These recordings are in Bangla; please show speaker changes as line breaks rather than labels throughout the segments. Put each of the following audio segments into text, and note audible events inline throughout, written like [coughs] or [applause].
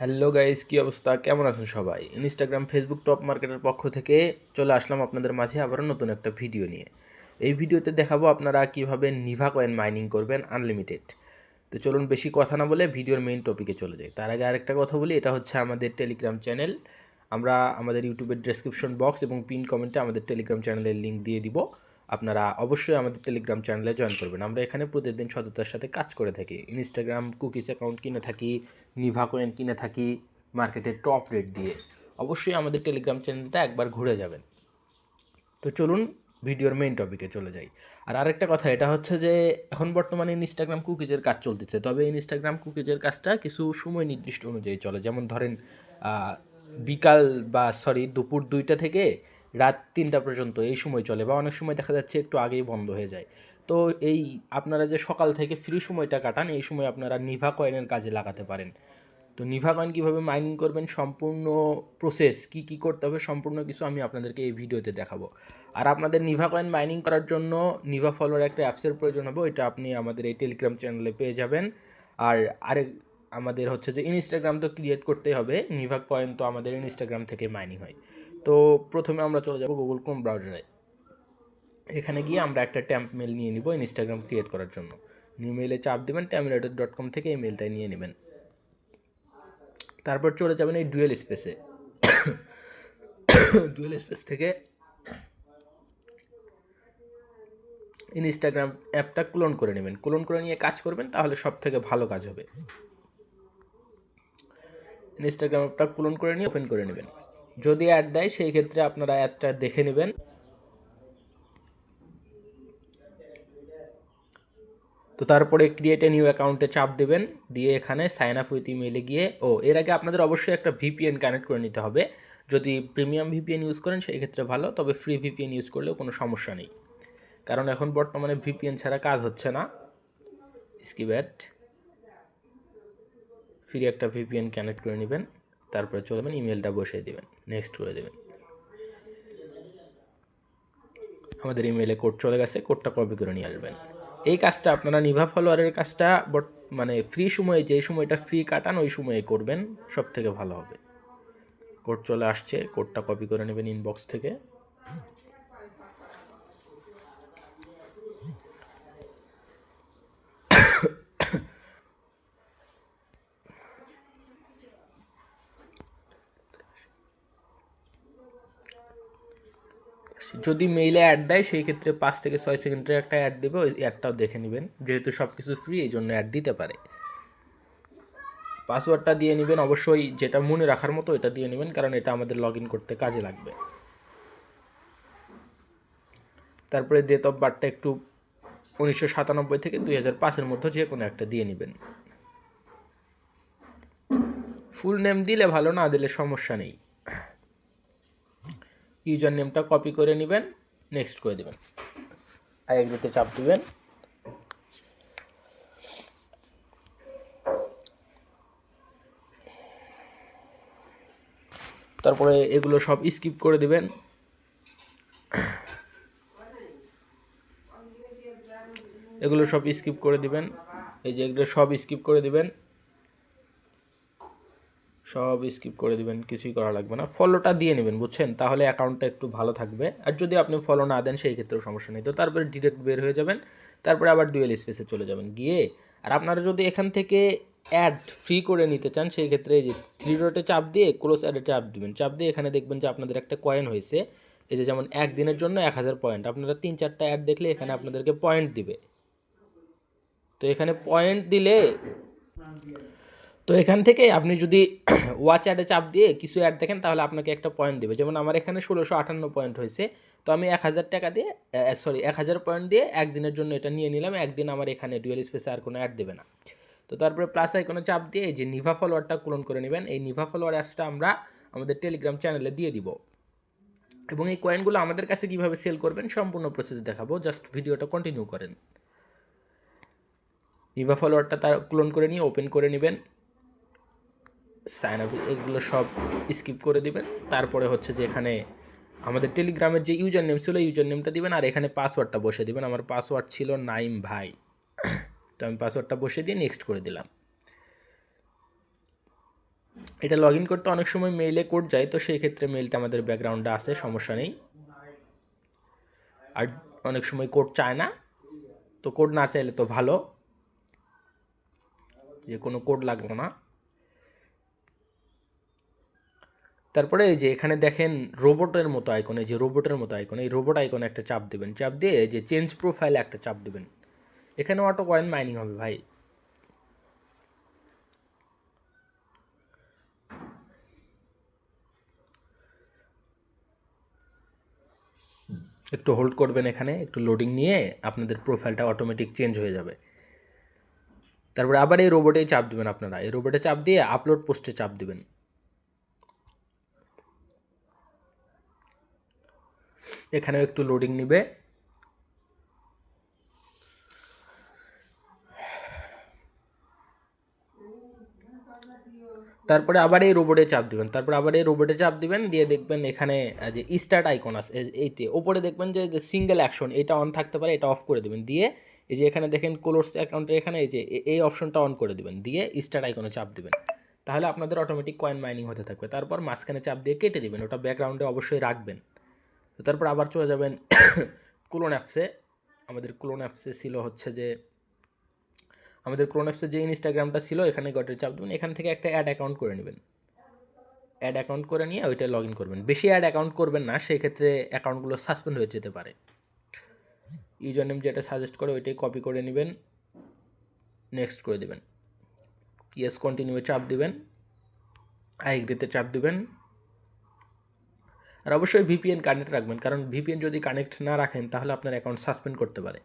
হ্যালো গাইস, কী অবস্থা? কেমন আছেন সবাই? ইনস্টাগ্রাম ফেসবুক টপ মার্কেটের পক্ষ থেকে চলে আসলাম আপনাদের মাঝে আবারও নতুন একটা ভিডিও নিয়ে। এই ভিডিওতে দেখাবো আপনারা কীভাবে নিভা কয়েন মাইনিং করবেন আনলিমিটেড তো চলুন বেশি কথা না বলে ভিডিওর মেইন টপিকে চলে যাই। তার আগে আরেকটা কথা বলি, এটা হচ্ছে আমাদের টেলিগ্রাম চ্যানেল আমরা আমাদের ইউটিউবের ডেসক্রিপশন বক্স এবং পিন কমেন্টে আমাদের টেলিগ্রাম চ্যানেলের লিঙ্ক দিয়ে দিব। আপনারা অবশ্যই আমাদের টেলিগ্রাম চ্যানেলে জয়েন করবেন। আমরা এখানে প্রতিদিন সততার সাথে কাজ করে থাকি। ইনস্টাগ্রাম কুকিজ অ্যাকাউন্ট কিনে থাকি নিভা কয়েন কিনে থাকি মার্কেটের টপ রেট দিয়ে। অবশ্যই আমাদের টেলিগ্রাম চ্যানেলটা একবার ঘুরে যাবেন। তো চলুন ভিডিওর মেইন টপিকে চলে যাই। আর আরেকটা কথা, এটা হচ্ছে যে এখন বর্তমানে ইনস্টাগ্রাম কুকিজের কাজ চলতেছে। তবে ইনস্টাগ্রাম কুকিজের কাজটা কিছু সময় নির্দিষ্ট অনুযায়ী চলে। যেমন ধরেন বিকাল বা সরি দুপুর দুইটা থেকে রাত তিনটা পর্যন্ত এই সময় চলে বা অনেক সময় দেখা যাচ্ছে একটু আগেই বন্ধ হয়ে যায়। তো এই আপনারা যে সকাল থেকে ফ্রি সময়টা কাটান, এই সময় আপনারা নিভা কয়েনের কাজে লাগাতে পারেন। তো নিভা কয়েন কীভাবে মাইনিং করবেন, সম্পূর্ণ প্রসেস কি কি করতে হবে, সম্পূর্ণ কিছু আমি আপনাদেরকে এই ভিডিওতে দেখাবো। আর আপনাদের নিভা কয়েন মাইনিং করার জন্য নিভা ফলোয়ার একটা অ্যাপসের প্রয়োজন হবে, ওইটা আপনি আমাদের এই টেলিগ্রাম চ্যানেলে পেয়ে যাবেন। আর আরেক আমাদের হচ্ছে যে ইনস্টাগ্রাম তো ক্রিয়েট করতেই হবে নিভা কয়েন তো আমাদের ইনস্টাগ্রাম থেকে মাইনিং হয়। তো প্রথমে আমরা চলে যাব গুগল ক্রোম ব্রাউজারে এখানে গিয়ে আমরা একটা ট্যাম্প মেল নিয়ে নিব ইনস্টাগ্রাম ক্রিয়েট করার জন্য। নিউ মেলে চাপ দেবেন ট্যামিনেটর ডট কম থেকে এই মেলটাই নিয়ে নেবেন। তারপর চলে যাবেন এই ডুয়েল স্পেসে ডুয়েল স্পেস থেকে ইনস্টাগ্রাম অ্যাপটা ক্লোন করে নেবেন। ক্লোন করে নিয়ে কাজ করবেন, তাহলে সব থেকে ভালো কাজ হবে। ইনস্টাগ্রাম অ্যাপটা ক্লোন করে নিয়ে ওপেন করে নেবেন। যদি অ্যাড দেয়, সেই ক্ষেত্রে আপনারা অ্যাডটা দেখে নেবেন। তো তারপরে ক্রিয়েট এ নিউ অ্যাকাউন্টে চাপ দেবেন, দিয়ে এখানে সাইন আপ উইথ ইমেলে গিয়ে, ও, এর আগে আপনাদের অবশ্যই একটা ভিপিএন কানেক্ট করে নিতে হবে। যদি প্রিমিয়াম ভিপিএন ইউজ করেন, সেই ক্ষেত্রে ভালো, তবে ফ্রি ভিপিএন ইউজ করলেও কোনো সমস্যা নেই। কারণ এখন বর্তমানে ভিপিএন ছাড়া কাজ হচ্ছে না। স্কিব্যাট ফ্রি একটা ভিপিএন কানেক্ট করে নেবেন। তারপরে চলবেন ইমেলটা বসিয়ে দেবেন নেক্সট করে দেবেন। আমাদের ইমেলে কোড চলে গেছে কোডটা কপি করে নিয়ে আসবেন। এই কাজটা আপনারা নিভা ফলোয়ারের কাজটা বট মানে ফ্রি সময়ে, যে সময়টা ফ্রি কাটান, ওই সময়ে করবেন সব থেকে ভালো হবে। কোড চলে আসছে কোডটা কপি করে নেবেন ইনবক্স থেকে। যদি মেইলে অ্যাড দেয়, সেই ক্ষেত্রে পাঁচ থেকে ছয় সেকেন্ডের একটা অ্যাড দেবে, ওই অ্যাডটাও দেখে নেবেন। যেহেতু সব কিছু ফ্রি এই জন্য অ্যাড দিতে পারে। পাসওয়ার্ডটা দিয়ে নেবেন, অবশ্যই যেটা মনে রাখার মতো এটা দিয়ে নেবেন, কারণ এটা আমাদের লগ করতে কাজে লাগবে। তারপরে ডেট অফ বার্থটা একটু উনিশশো সাতানব্বই থেকে দুই হাজার পাঁচের মধ্যে যে কোনো একটা দিয়ে নেবেন। ফুল নেম দিলে ভালো, না দিলে সমস্যা নেই। ইউজার নেমটা কপি করে নেবেন নেক্সট করে দেবেন। আর এগ্রিতে চাপ দিবেন। তারপরে এগুলো সব স্কিপ করে দিবেন। এগুলো সব স্কিপ করে দিবেন। এই যে এগুলো সব স্কিপ করে দিবেন। সব স্কিপ করে দিবেন, কিছুই করা লাগবে না। ফলোটা দিয়ে নেবেন, বুঝছেন? তাহলে অ্যাকাউন্টটা একটু ভালো থাকবে। আর যদি আপনি ফলো না দেন, সেই ক্ষেত্রেও সমস্যা নেই। তো তারপরে ডিরেক্ট বের হয়ে যাবেন, তারপরে আবার ডুয়েল স্পেসে চলে যাবেন। গিয়ে আর আপনারা যদি এখান থেকে অ্যাড ফ্রি করে নিতে চান, সেই ক্ষেত্রে এই যে থ্রি ডটে চাপ দিয়ে ক্লোজ অ্যাডে চাপ দিবেন। চাপ দিয়ে এখানে দেখবেন যে আপনাদের একটা কয়েন হয়েছে। এই যে যেমন একদিনের জন্য এক হাজার পয়েন্ট আপনারা তিন চারটা অ্যাড দেখলে এখানে আপনাদেরকে পয়েন্ট দিবে। তো এখানে পয়েন্ট দিলে তো এখান থেকে আপনি যদি [clears throat] ওয়াচ অ্যাডে চাপ দিয়ে কিছু অ্যাড দেখেন, তাহলে আপনাকে একটা পয়েন্ট দেবে। যেমন আমার এখানে ষোলোশো আটান্ন পয়েন্ট হয়েছে। তো আমি এক হাজার টাকা দিয়ে সরি এক হাজার পয়েন্ট দিয়ে একদিনের জন্য এটা নিয়ে নিলাম। একদিন আমার এখানে ডুয়েল স্পেসে আর কোনো অ্যাড দেবে না। তো তারপরে প্লাস আইকনে চাপ দিয়ে এই যে নিভা ফলোয়ারটা ক্লোন করে নেবেন। এই নিভা ফলোয়ার অ্যাপসটা আমরা আমাদের টেলিগ্রাম চ্যানেলে দিয়ে দিব। এবং এই কয়েনগুলো আমাদের কাছে কীভাবে সেল করবেন, সম্পূর্ণ প্রসেস দেখাবো। জাস্ট ভিডিওটা কন্টিনিউ করেন। নিভা ফলোয়ারটা তার ক্লোন করে নিয়ে ওপেন করে নেবেন। সাইন আপ এগুলো সব স্কিপ করে দিবেন। তারপরে হচ্ছে যে এখানে আমাদের টেলিগ্রামের যে ইউজার নেম ছিল ইউজার নেমটা দিবেন আর এখানে পাসওয়ার্ডটা বসে দিবেন। আমার পাসওয়ার্ড ছিল নাইম ভাই। তো আমি পাসওয়ার্ডটা বসে দিয়ে নেক্সট করে দিলাম। এটা লগ করতে অনেক সময় মেইলে কোড যায়, তো সেই ক্ষেত্রে মেইলটা আমাদের ব্যাকগ্রাউন্ডে আছে, সমস্যা নেই। আর অনেক সময় কোড চায় না। তো কোড না চাইলে তো ভালো। যে কোনো কোড লাগল না। তারপরে এই যে এখানে দেখেন রোবটের মতো আইকন যে রোবটের মতো আইকন এই রোবট আইকনে একটা চাপ দেবেন। চাপ দিয়ে যে চেঞ্জ প্রোফাইলে একটা চাপ দেবেন। এখানে অটো কয়েন মাইনিং হবে ভাই। একটু হোল্ড করবেন এখানে, একটু লোডিং নিয়ে আপনাদের প্রোফাইলটা অটোমেটিক চেঞ্জ হয়ে যাবে। তারপরে আবার এই রোবটেই চাপ দেবেন আপনারা। এই রোবটে চাপ দিয়ে আপলোড পোস্টে চাপ দিবেন। এখানেও একটু লোডিং নিবে। তারপরে আবার এই রোবটে চাপ দিবেন। তারপরে আবার এই রোবটে চাপ দিবেন, দিয়ে দেখবেন এখানে যে স্টার্ট আইকন আছে এইতে। ওপরে দেখবেন যে সিঙ্গেল অ্যাকশন এটা অন থাকতে পারে, এটা অফ করে দেবেন। দিয়ে এই যে এখানে দেখেন ক্লোজ অ্যাকাউন্টের এখানে, এই যে এই অপশনটা অন করে দিবেন। দিয়ে স্টার্ট আইকনে চাপ দিবেন। তাহলে আপনাদের অটোমেটিক কয়েন মাইনিং হতে থাকবে। তারপর মাঝখানে চাপ দিয়ে কেটে দিবেন। ওটা ব্যাকগ্রাউন্ডে অবশ্যই রাখবেন। তো তারপর আবার চলে যাবেন ক্লোন অ্যাপসে। আমাদের ক্লোন অ্যাপসে ছিল হচ্ছে যে, আমাদের ক্লোন অ্যাপসে যে ইনস্টাগ্রামটা ছিল, এখানে গটের চাপ দেবেন, এখান থেকে একটা অ্যাড অ্যাকাউন্ট করে নেবেন। অ্যাড অ্যাকাউন্ট করে নিয়ে ওইটা লগ ইন করবেন। বেশি অ্যাড অ্যাকাউন্ট করবেন না সেই ক্ষেত্রে অ্যাকাউন্টগুলো সাসপেন্ড হয়ে যেতে পারে। ইউজার নেম যেটা সাজেস্ট করে, ওইটাই কপি করে নেবেন, নেক্সট করে দেবেন। ইয়েস, কন্টিনিউ চাপ দিবেন। আই এগ্রিতে চাপ দিবেন। আর অবশ্যই ভিপিএন কানেক্ট রাখবেন। কারণ ভিপিএন যদি কানেক্ট না রাখেন, তাহলে আপনার অ্যাকাউন্ট সাসপেন্ড করতে পারে।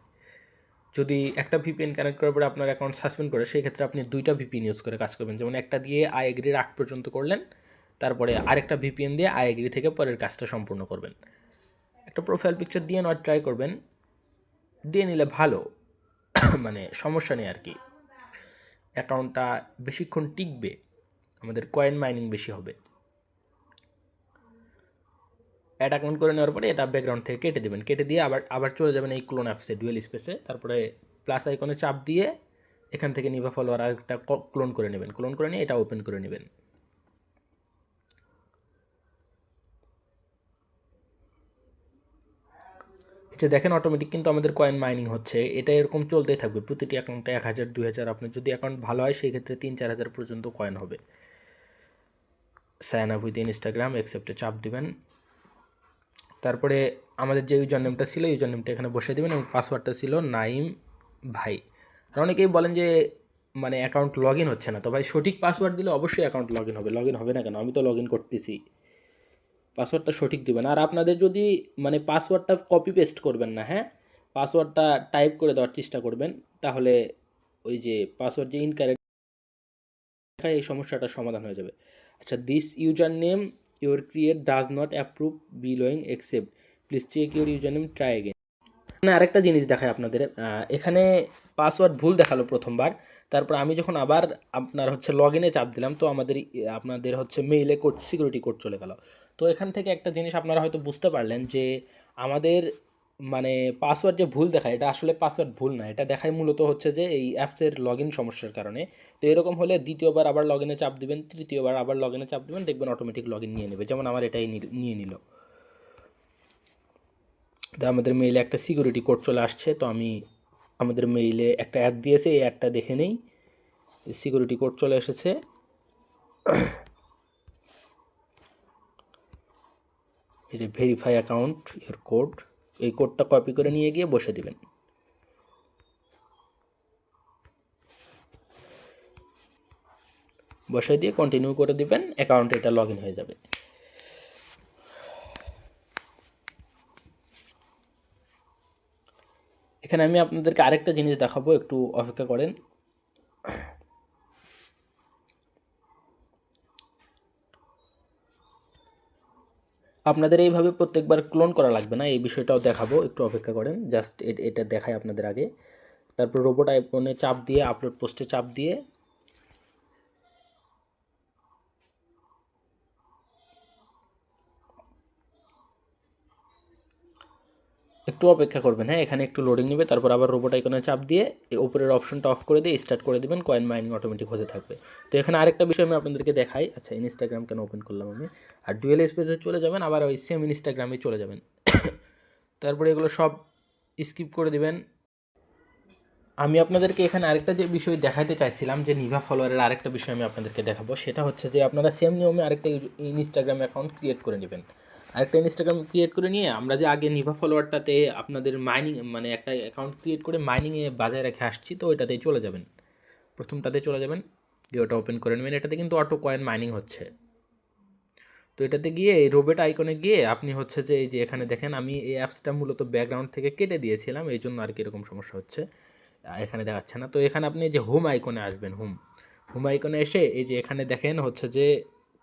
যদি একটা ভিপিএন কানেক্ট করার পরে আপনার অ্যাকাউন্ট সাসপেন্ড করে, সেই ক্ষেত্রে আপনি দুইটা ভিপিএন ইউজ করে কাজ করবেন। যেমন একটা দিয়ে আই এগ্রির আগ পর্যন্ত করলেন, তারপরে আরেকটা ভিপিএন দিয়ে আই এগ্রি থেকে পরের কাজটা সম্পূর্ণ করবেন। একটা প্রোফাইল পিকচার দিয়ে নয় ট্রাই করবেন, দিয়ে নিলে ভালো। [coughs] মানে সমস্যা নেই আর কি। অ্যাকাউন্টটা বেশিক্ষণ টিকবে, আমাদের কয়েন মাইনিং বেশি হবে। অ্যাড অ্যাকাউন্ট করে নেওয়ার পরে এটা ব্যাকগ্রাউন্ড থেকে কেটে দেবেন। কেটে দিয়ে আবার আবার চলে যাবেন এই ক্লোন অ্যাপসে ডুয়েল স্পেসে তারপরে প্লাস আইকনে চাপ দিয়ে এখান থেকে নিভা ফলোয়ার আর একটা ক্লোন করে নেবেন। ক্লোন করে নিয়ে এটা ওপেন করে নেবেন। এটা দেখেন অটোমেটিক কিন্তু আমাদের কয়েন মাইনিং হচ্ছে। এটা এরকম চলতেই থাকবে। প্রতিটি অ্যাকাউন্টে এক হাজার, দুই হাজার, আপনার যদি অ্যাকাউন্ট ভালো হয়, সেই ক্ষেত্রে তিন, চার হাজার পর্যন্ত কয়েন হবে। সাইন আপ উইথ ইনস্টাগ্রাম অ্যাকসেপ্টে চাপ দিবেন। তারপরে আমাদের যে ইউজার নেমটা ছিল ইউজার নেমটা এখানে বসে দেবেন এবং পাসওয়ার্ডটা ছিল নাইম ভাই। আর অনেকেই বলেন যে মানে অ্যাকাউন্ট লগ ইন হচ্ছে না। তো ভাই, সঠিক পাসওয়ার্ড দিলে অবশ্যই অ্যাকাউন্ট লগ ইন হবে। লগ ইন হবে না কেন? আমি তো লগ ইন করতেছি। পাসওয়ার্ডটা সঠিক দিবেন। আর আপনাদের যদি মানে পাসওয়ার্ডটা কপি পেস্ট করবেন না হ্যাঁ? পাসওয়ার্ডটা টাইপ করে দেওয়ার চেষ্টা করবেন, তাহলে ওই যে পাসওয়ার্ড যে ইনকারেক্ট এই সমস্যাটার সমাধান হয়ে যাবে। আচ্ছা this user name your create does not approve billowing please check your user name try again না আরেকটা জিনিস দেখায় আপনাদের। এখানে পাসওয়ার্ড ভুল দেখাল প্রথমবার। তারপর আমি যখন আবার আপনার হচ্ছে লগ ইনে চাপ দিলাম, তো আমাদের আপনাদের হচ্ছে মেইলে কোড সিকিউরিটি কোড চলে গেল। তো এখান থেকে একটা জিনিস আপনারা হয়তো বুঝতে পারলেন যে আমাদের মানে পাসওয়ার্ড যে ভুল দেখায়, এটা আসলে পাসওয়ার্ড ভুল না। এটা দেখায় মূলত হচ্ছে যে এই অ্যাপসের লগ ইন সমস্যার কারণে। তো এরকম হলে দ্বিতীয়বার আবার লগ ইনে চাপ দিবেন, তৃতীয়বার আবার লগ ইনে চাপ দিবেন, দেখবেন অটোমেটিক লগ ইন নিয়ে নেবে। যেমন আমার এটাই নিয়ে নিল। তো আমাদের মেইলে একটা সিকিউরিটি কোড চলে আসছে, তো আমি আমাদের মেইলে একটা অ্যাড দিয়েছে, এই অ্যাডটা দেখে নেই। সিকিউরিটি কোড চলে এসেছে। এই যে ভেরিফাই অ্যাকাউন্ট এর কোড এই কোডটা কপি করে নিয়ে গিয়ে বসে দিবেন। বসে দিয়ে কন্টিনিউ করে দিবেন অ্যাকাউন্টে এটা লগ হয়ে যাবে। এখানে আমি আপনাদেরকে আরেকটা জিনিস দেখাবো, একটু অপেক্ষা করেন। আপনাদের এইভাবে প্রত্যেকবার ক্লোন করা লাগবে না, এই বিষয়টাও দেখাবো, একটু অপেক্ষা করেন জাস্ট এটা দেখায় আপনাদের আগে। তারপর রোবট আইফোনে চাপ দিয়ে আপলোড পোস্টে চাপ দিয়ে একটু অপেক্ষা করবেন হ্যাঁ? এখানে একটু লোডিং নেবে, তারপর আবার রোবট আইকনে চাপ দিয়ে এই উপরের অপশনটা অফ করে দিয়ে স্টার্ট করে দেবেন কয়েন মাইনিং অটোমেটিক হতে থাকবে। তো এখানে আরেকটা বিষয় আমি আপনাদেরকে দেখাই। আচ্ছা ইনস্টাগ্রাম কেন ওপেন করলাম আমি? আর ডুয়েল স্পেসে চলে যাবেন, আবার ওই সেম ইনস্টাগ্রামে চলে যাবেন। তারপরে এগুলো সব স্কিপ করে দিবেন। আমি আপনাদেরকে এখানে আরেকটা যে বিষয় দেখাতে চাইছিলাম, যে নিভা ফলোয়ারের আরেকটা বিষয় আমি আপনাদেরকে দেখাবো, সেটা হচ্ছে যে আপনারা সেম নিয়মে আরেকটা ইনস্টাগ্রাম অ্যাকাউন্ট ক্রিয়েট করে নেবেন। আরেকটা ইনস্টাগ্রাম ক্রিয়েট করে নিয়ে আমরা যে আগে নিভা ফলোয়ারটাতে আপনাদের মাইনিং মানে একটা অ্যাকাউন্ট ক্রিয়েট করে মাইনিংয়ে বাজায় রেখে আসছি, তো ওইটাতেই চলে যাবেন। প্রথমটাতে চলে যাবেন দিয়ে ওটা ওপেন করে নেবেন। এটাতে কিন্তু অটো কয়েন মাইনিং হচ্ছে। তো এটাতে গিয়ে এই রোবেট আইকনে গিয়ে আপনি হচ্ছে যে এই যে এখানে দেখেন, আমি এই অ্যাপসটা মূলত ব্যাকগ্রাউন্ড থেকে কেটে দিয়েছিলাম, এই জন্য আর কি এরকম সমস্যা হচ্ছে। এখানে দেখাচ্ছে না। তো এখানে আপনি যে হোম আইকনে আসবেন হোম হোম আইকনে এসে এই যে এখানে দেখেন হচ্ছে যে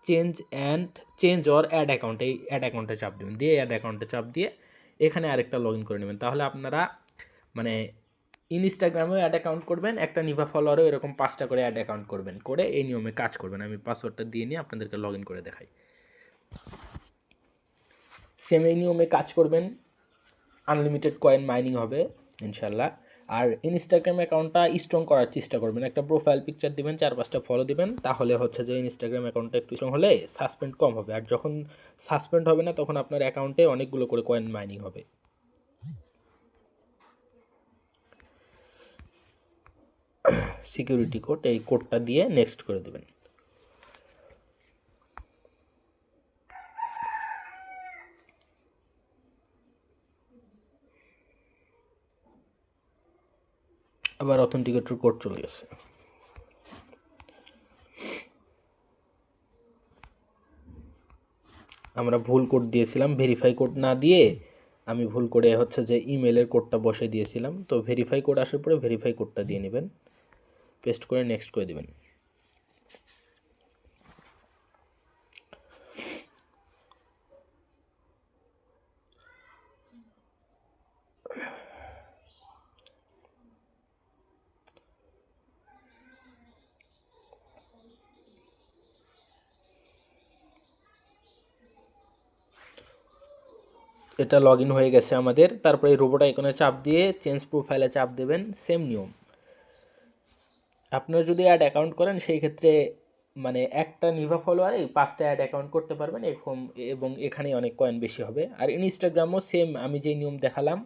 change and change or add account এই অ্যাড অ্যাকাউন্টে চাপ দেবেন। দিয়ে অ্যাড অ্যাকাউন্টে চাপ দিয়ে এখানে আরেকটা লগ ইন করে নেবেন। তাহলে আপনারা মানে ইনস্টাগ্রামেও অ্যাড অ্যাকাউন্ট করবেন, একটা নিভা ফলোয়ারও এরকম পাঁচটা করে অ্যাড অ্যাকাউন্ট করবেন। করে এই নিয়মে কাজ করবেন। আমি পাসওয়ার্ডটা দিয়ে নিয়ে আপনাদেরকে লগ ইন করে দেখাই। সেম এই নিয়মে কাজ করবেন। আনলিমিটেড কয়েন মাইনিং হবে ইনশাল্লাহ আর ইনস্টাগ্রাম অ্যাকাউন্টটা স্ট্রং করার চেষ্টা করবেন। একটা প্রোফাইল পিকচার দিবেন চার পাঁচটা ফলো দিবেন, তাহলে হচ্ছে যে ইনস্টাগ্রাম অ্যাকাউন্টটা একটু স্ট্রং হলে সাসপেন্ড কম হবে। আর যখন সাসপেন্ড হবে না, তখন আপনার অ্যাকাউন্টে অনেকগুলো করে কয়েন মাইনিং হবে। [coughs] সিকিউরিটি কোড এই কোডটা দিয়ে নেক্সট করে দেবেন। আবার অথেন্টিকেটর কোড চলে গেছে। আমরা ভুল কোড দিয়েছিলাম ভেরিফাই কোড না দিয়ে আমি ভুল করে হচ্ছে যে ইমেলের কোডটা বসে দিয়েছিলাম। তো ভেরিফাই কোড আসার পরে ভেরিফাই কোডটা দিয়ে নেবেন পেস্ট করে নেক্সট করে দেবেন। এটা লগ হয়ে গেছে আমাদের। তারপরে রোবট আইকনে চাপ দিয়ে চেঞ্জ প্রোফাইলে চাপ দেবেন সেম নিয়ম। আপনারা যদি অ্যাড অ্যাকাউন্ট করেন, সেই ক্ষেত্রে মানে একটা নিভা ফলোয়ারে পাঁচটা অ্যাড অ্যাকাউন্ট করতে পারবেন, এরকম এবং এখানে অনেক কয়েন বেশি হবে। আর ইনস্টাগ্রামও সেম আমি যেই নিয়ম দেখালাম,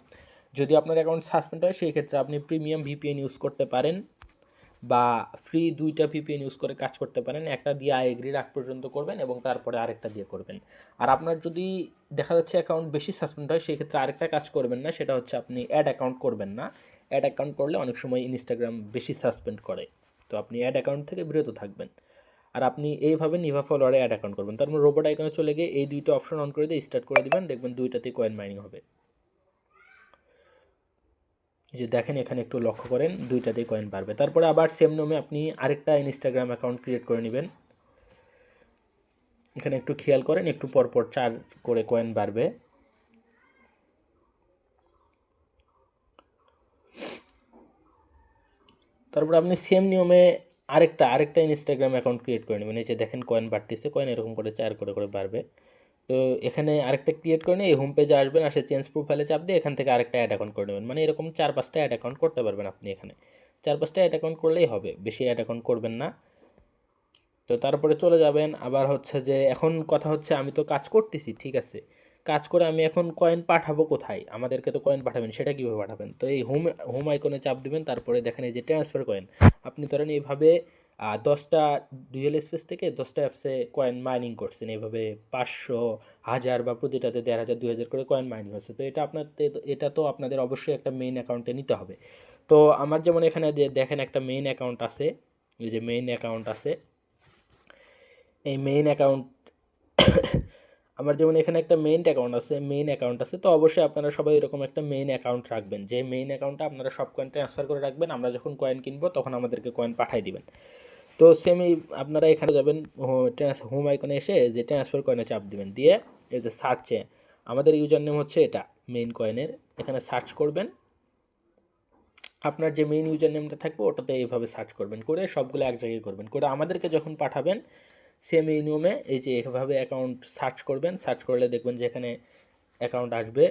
যদি আপনার অ্যাকাউন্ট সাসপেন্ড হয়, সেই ক্ষেত্রে আপনি প্রিমিয়াম ভিপিএন ইউজ করতে পারেন। বা ফ্রি দুইটা ভিপিএন ইউজ করে কাজ করতে পারেন। একটা দিয়ে আই এগ্রি রাখ পর্যন্ত করবেন এবং তারপরে আরেকটা দিয়ে করবেন। আর আপনার যদি দেখা যাচ্ছে অ্যাকাউন্ট বেশি সাসপেন্ড হয় সেই ক্ষেত্রে আরেকটা কাজ করবেন না, সেটা হচ্ছে আপনি অ্যাড অ্যাকাউন্ট করবেন না। অ্যাড অ্যাকাউন্ট করলে অনেক সময় ইনস্টাগ্রাম বেশি সাসপেন্ড করে। তো আপনি অ্যাড অ্যাকাউন্ট থেকে বিরত থাকবেন। আর আপনি এইভাবে নিভা ফলোয়ারে অ্যাড অ্যাকাউন্ট করবেন। তারপর রোবট আইকনে চলে গিয়ে এই দুইটা অপশন অন করে দিয়ে স্টার্ট করে দিবেন। দেখবেন দুইটাতেই কয়েন মাইনিং হবে। যে দেখেন, এখানে একটু লক্ষ্য করেন দুইটাতেই কয়েন বাড়বে। তারপরে আবার সেম নিয়মে আপনি আরেকটা ইনস্টাগ্রাম অ্যাকাউন্ট ক্রিয়েট করে নেবেন। এখানে একটু খেয়াল করেন, একটু পর পর চার করে কয়েন বাড়বে। তারপর আপনি সেম নিয়মে আরেকটা আরেকটা ইনস্টাগ্রাম অ্যাকাউন্ট ক্রিয়েট করে নেবেন। এই যে দেখেন কয়েন বাড়তেছে কয়েন এরকম করে চার করে করে বাড়বে। তো এখানে আরেকটা ক্রিয়েট করে নিয়ে এই হোম পেজে আসবেন, আসে চেঞ্জ প্রোফাইলে চাপ দিয়ে এখান থেকে আরেকটা অ্যাড অ্যাকাউন্ট করে নেবেন। মানে এরকম চার পাঁচটা অ্যাড অ্যাকাউন্ট করতে পারবেন আপনি এখানে। চার পাঁচটা অ্যাড অ্যাকাউন্ট করলেই হবে, বেশি অ্যাড অ্যাকাউন্ট করবেন না। তো তারপরে চলে যাবেন, আবার হচ্ছে যে এখন কথা হচ্ছে আমি তো কাজ করতেছি, ঠিক আছে। কাজ করে আমি এখন কয়েন পাঠাবো কোথায়? আমাদেরকে তো কয়েন পাঠাবেন, সেটা কীভাবে পাঠাবেন? তো এই হোম হোম আইকনে চাপ দিবেন, তারপরে দেখেন এই যে ট্রান্সফার কয়েন আপনি ধরেন এইভাবে দশটা ডুয়েল স্পেস থেকে দশটা অ্যাপসে কয়েন মাইনিং করছেন। এভাবে পাঁচশো, হাজার বা প্রতিটাতে দেড় হাজার, দুই হাজার করে কয়েন মাইনিং হচ্ছে। তো এটা আপনার এটা তো আপনাদের অবশ্যই একটা মেইন অ্যাকাউন্টে নিতে হবে। তো আমার যেমন এখানে যে দেখেন একটা মেইন অ্যাকাউন্ট আছে, এই যে মেইন অ্যাকাউন্ট আছে। এই মেইন অ্যাকাউন্ট আমার যেমন এখানে একটা মেইন অ্যাকাউন্ট আছে মেইন অ্যাকাউন্ট আছে, তো অবশ্যই আপনারা সবাই এরকম একটা মেইন অ্যাকাউন্ট রাখবেন। যে মেইন অ্যাকাউন্টটা আপনারা সব কয়েন ট্রান্সফার করে রাখবেন, আমরা যখন কয়েন কিনবো তখন আমাদেরকে কয়েন পাঠাই দিবেন। তো সেম এই আপনারা এখানে যাবেন হোম আইকনে এসে যে ট্রান্সফার কয়েনে চাপ দিবেন। দিয়ে এই যে সার্চে আমাদের ইউজার নেম হচ্ছে এটা মেইন কয়েনের এখানে সার্চ করবেন। আপনার যে মেইন ইউজার নেমটা থাকবে ওটাতে এইভাবে সার্চ করবেন। করে সবগুলো এক জায়গায় করবেন। করে আমাদেরকে যখন পাঠাবেন সেম এই নিয়মে এই যে এভাবে অ্যাকাউন্ট সার্চ করবেন সার্চ করলে দেখবেন যে এখানে অ্যাকাউন্ট আসবে।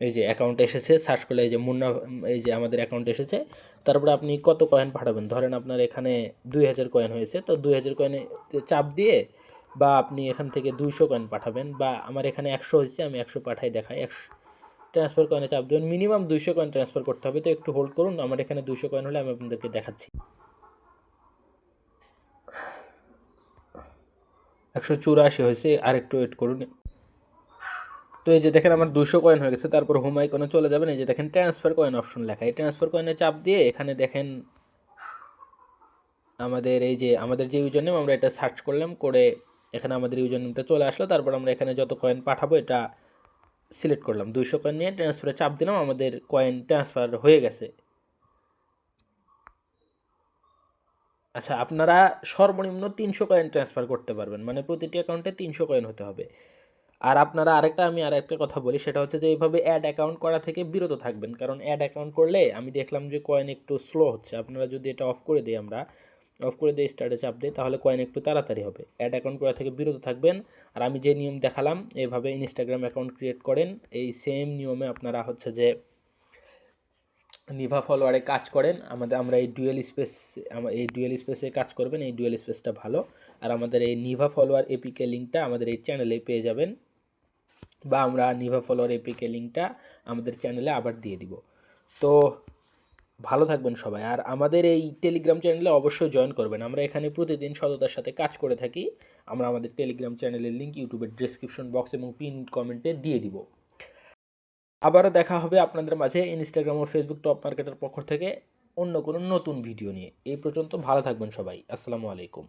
এই যে অ্যাকাউন্ট এসেছে সার্চ করলে এই যে মুন্না, এই যে আমাদের অ্যাকাউন্ট এসেছে। তারপরে আপনি কত কয়েন পাঠাবেন? ধরেন আপনার এখানে দুই হাজার কয়েন হয়েছে, তো দুই হাজার কয়েনে চাপ দিয়ে বা আপনি এখান থেকে দুইশো কয়েন পাঠাবেন বা আমার এখানে একশো হয়েছে, আমি একশো পাঠাই দেখাই, একশো ট্রান্সফার কয়েনে চাপ। দেবেন মিনিমাম দুইশো কয়েন ট্রান্সফার করতে হবে, তো একটু হোল্ড করুন, আমার এখানে দুইশো কয়েন হলে আমি আপনাদেরকে দেখাচ্ছি। একশো চুরাশি হয়েছে আর একটু ওয়েট করুন। তো এই যে দেখেন আমার দুশো কয়েন হয়ে গেছে, তারপর হোম আইকনে চলে যাবেন, এই যে দেখেন ট্রান্সফার কয়েন অপশন লেখা। এই ট্রান্সফার কয়েনে চাপ দিয়ে এখানে দেখেন আমাদের এই যে, আমাদের যে ইউজার নেম আমরা এটা সার্চ করলাম, করে এখানে আমাদের ইউজার নেমটা চলে আসলো, তারপর আমরা এখানে যত কয়েন পাঠাবো, এটা সিলেক্ট করলাম। দুইশো কয়েন নিয়ে ট্রান্সফারে চাপ দিলাম, আমাদের কয়েন ট্রান্সফার হয়ে গেছে। আচ্ছা আপনারা সর্বনিম্ন তিনশো কয়েন ট্রান্সফার করতে পারবেন মানে প্রতিটি অ্যাকাউন্টে তিনশো কয়েন হতে হবে। আর আপনারা আরেকটা, আমি আরেকটা কথা বলি, সেটা হচ্ছে যে এইভাবে অ্যাড অ্যাকাউন্ট করা থেকে বিরত থাকবেন। কারণ অ্যাড অ্যাকাউন্ট করলে আমি দেখলাম যে কয়েন একটু স্লো হচ্ছে। আপনারা যদি এটা অফ করে দিই আমরা অফ করে দিয়ে স্টার্টে চাপ দিই তাহলে কয়েন একটু তাড়াতাড়ি হবে। অ্যাড অ্যাকাউন্ট করা থেকে বিরত থাকবেন। আর আমি যে নিয়ম দেখালাম এইভাবে ইনস্টাগ্রাম অ্যাকাউন্ট ক্রিয়েট করেন, এই সেম নিয়মে আপনারা হচ্ছে যে নিভা ফলোয়ারে কাজ করেন। আমাদের, আমরা এই ডুয়েল স্পেস এই ডুয়েল স্পেসে কাজ করবেন, এই ডুয়েল স্পেসটা ভালো। আর আমাদের এই নিভা ফলোয়ার এপিকে লিঙ্কটা আমাদের এই চ্যানেলে পেয়ে যাবেন। বা আমরা নিভা ফলোয়ার এপিকে লিঙ্কটা আমাদের চ্যানেলে আবার দিয়ে দিব। তো ভালো থাকবেন সবাই। আর আমাদের এই টেলিগ্রাম চ্যানেলে অবশ্যই জয়েন করবেন। আমরা এখানে প্রতিদিন সততার সাথে কাজ করে থাকি। আমরা আমাদের টেলিগ্রাম চ্যানেলের লিঙ্ক ইউটিউবের ডিসক্রিপশন বক্স এবং পিন কমেন্টে দিয়ে দিব। আবারও দেখা হবে আপনাদের মাঝে ইনস্টাগ্রাম ও ফেসবুক টপ মার্কেটের পক্ষ থেকে অন্য কোনো নতুন ভিডিও নিয়ে। এই পর্যন্ত ভালো থাকবেন সবাই। আসসালামু আলাইকুম।